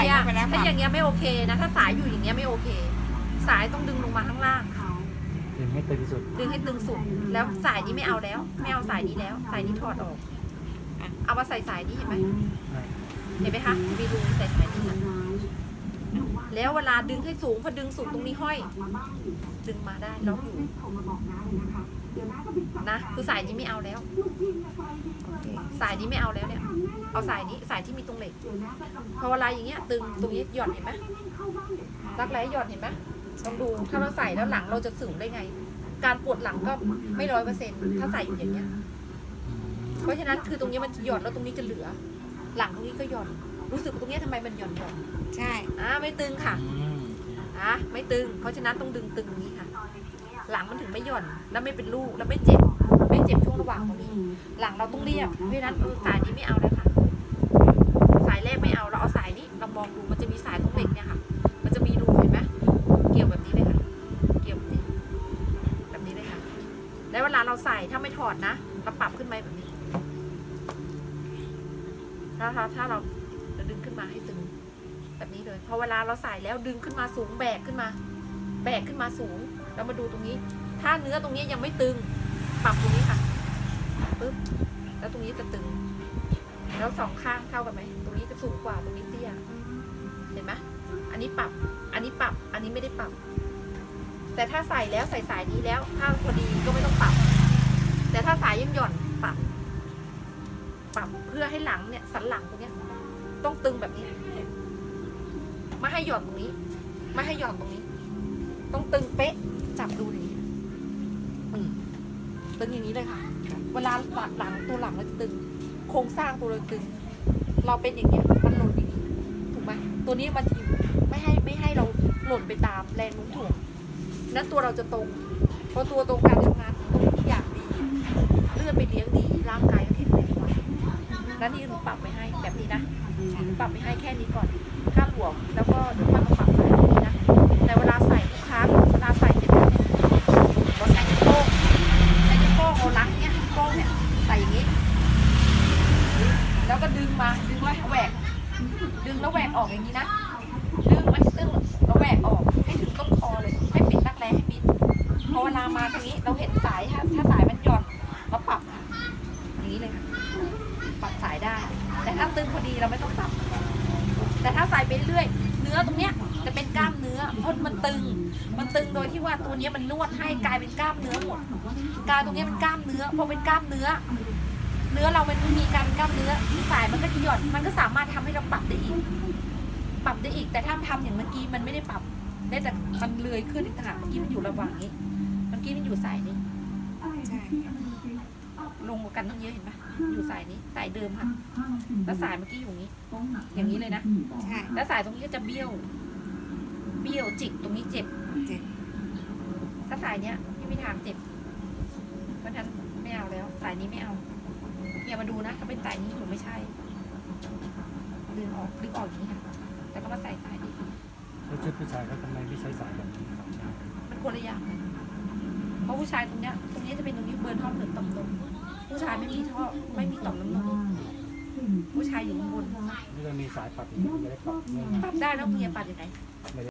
ส่เงี้ยเข้าไปแล้วถ้าค่ะอย่างเงี้ยไม่โอเคนะ ถ้าสายอยู่อย่างเงี้ยไม่โอเค สายต้องดึงลงมาข้างล่าง ดึงให้ตึงสุด ดึงให้ตึงสุด แล้วสายนี้ไม่เอาแล้ว ไม่เอาสายนี้แล้ว สายนี้ถอดออกอะเอามาใส่สายนี้เห็นไหมอ่าเห็นไหมคะมีรูใส่สายนี้ค่ะแล้วเวลาดึงให้สูงพอดึงสูงตรงนี้ห้อย ดึงมาได้ล็อกอยู่นะคือสายนี้ไม่เอาแล้ว สายนี้ไม่เอาแล้วเนี่ย เอาสายนี้สายที่มีตรงเหล็กพอเวลาอย่างเงี้ย ตึงตรงนี้หย่อนเห็นไหมรักแร้หย่อนเห็นไหมต้องดูถ้าเราใส่แล้วหลังเราจะสูงได้ไง การปวดหลังก็ไม่ร้อยเปอร์เซ็นต์ถ้าใส่อยู่อย่างเงี้ย เพราะฉะนั้นคือตรงนี้มันจะหย่อนแล้วตรงนี้จะเหลือ หลังตรงนี้ก็หย่อน รู้สึกว่าตรงเนี้ยทำไมมันหย่อนหย่อนใช่อ่าไม่ตึงค่ะ อืมอะไม่ตึง เพราะฉะนั้นต้องดึงตึงตรงนี้ค่ะ หลังมันถึงไม่หย่อนแล้วไม่เป็นลูกแล้วไม่เจ็บไม่เจ็บช่วงระหว่างตรงนี้ หลังเราต้องเรียบเพราะฉะนั้นเออสายนี้ไม่เอาแล้วค่ะ สายแรกไม่เอาเราเอาสายนี้เรามองดูมันจะมีสายตรงเหล็กเนี่ยค่ะ มันจะมีรูเห็นไหมเกี่ยวแบบนี้เลยค่ะ เกี่ยวแบบนี้แบบนี้เลยค่ะแล้วเวลาเราใส่ถ้าไม่ถอดนะเราปรับขึ้นมาแบบนี้ถ้าถ้าถ้าเราจะดึงขึ้นมาให้ตึงแบบ นี้เลยพอเวลาเราใส่แล้วดึงขึ้นมาสูงแบกขึ้นมา แบกขึ้นมาสูงแล้วมาดูตรงนี้ ถ้าเนื้อตรงนี้ยังไม่ตึง ปรับตรงนี้ค่ะปึ๊บแล้วตรงนี้จะตึง แล้วสองข้างเท่ากันไหมตรงนี้จะสูงกว่าตรงนี้เตี้ยเห็นไหมอันนี้ปรับ อันนี้ปรับ อันนี้ไม่ได้ปรับ แต่ถ้าใส่แล้วใส่สายนี้แล้ว ถ้าพอดีก็ไม่ต้องปรับ แต่ถ้าสายยังหย่อนปรับ ปรับเพื่อให้หลังเนี่ยสันหลังตรงเนี้ยต้องตึงแบบนี้ ไม่ให้หย่อนตรงนี้ไม่ให้หย่อนตรงนี้ ต้องตึงเป๊ะ จับดูอย่างนี้อืมตึงอย่างนี้เลยค่ะ เวลาหลังหลังตัวหลังเราจะตึง โครงสร้างตัวเราตึง เราเป็นอย่างเงี้ยมันหล่นอย่างนี้ถูกไหมตัวนี้มันจะอยู่ไม่ให้ไม่ให้เราหล่นไปตามแรงโน้มถ่วงนั้นตัวเราจะตรงพอตัวตรงการทำงานของทุกอย่างดี เลือดไปเลี้ยงดีร่างกายก็แข็งแรงกว่าแล้วนี่ ปรับไปให้แค่นี้ก่อนถ้าหลวมแล้วก็เดี๋ยวค่อยมาปรับใส่ตรงนี้นะแต่เวลาใส่ทุกครั้งเวลาใส่เสร็จแล้วเนี่ยเราใส่นิ้วโป้งใช้นิ้วโป้งเอาลักเนี่ยโป้งเนี่ยใส่อย่างนี้ แล้วก็ดึงมาดึงแล้วแหวกดึงแล้วแหวกออกอย่างนี้นะดึงมันดึงแล้วแหวกออกให้ถึงต้นคอเลยให้ปิดรักแร้ให้มิดพอเวลามาตรงนี้เราเห็นสายถ้าถ้าสายมันหย่อนเราปรับอย่างนี้เลยค่ะ ปรับสายได้ แต่ถ้าตึงพอดีเราไม่ต้องปรับ แต่ถ้าใส่ไปเรื่อยเนื้อตรงเนี้ยจะเป็นกล้ามเนื้อเพราะมันตึง มันตึงโดยที่ว่าตัวเนี้ยมันนวดให้กลายเป็นกล้ามเนื้อหมดกลายตรงเนี้ยเป็นกล้ามเนื้อพอเป็นกล้ามเนื้อ เนื้อเรามันมีการกล้ามเนื้อสายมันก็หย่อนมันก็สามารถทำให้เราปรับได้อีก ปรับได้อีก แต่ถ้าทำอย่างเมื่อกี้มันไม่ได้ปรับได้แต่มันเลื้อยขึ้นอีกต่างหากเมื่อกี้มันอยู่ระหว่างนี้ เมื่อกี้มันอยู่สายนี้ใช่ ลงกว่ากันตั้งเยอะเห็นปะอยู่สายนี้สายเดิมค่ะแล้วสายเมื่อกี้อยู่อย่างนี้ อย่างนี้เลยนะใช่แล้วสายตรงนี้ก็จะเบี้ยว เบี้ยวจิกตรงนี้เจ็บเจ็บถ้าสายเนี้ยไม่มีทางเจ็บเพราะฉะนั้นไม่เอาแล้ว สายนี้ไม่เอาอย่ามาดูนะถ้าเป็นสายนี้หนูไม่ใช่ดึงออกดึงออกอย่างนี้ค่ะแล้วก็มาใส่สายนี้แล้วชุดผู้ชายเขาทำไมไม่ใช้สายแบบนี้ครับมันคนละอย่างกันเพราะผู้ชายตรงเนี้ยตรงนี้จะเป็นตรงนี้เบิร์นท่อมหรือต่อมลม ผู้ชายไม่มีท่อไม่มีต่อมน้ำนมผู้ชายอยู่ข้างบนนี่ก็มีสายปรับอย่างนี้ไม่ได้ปรับง่ายปรับได้แล้วเมียปรับยังไง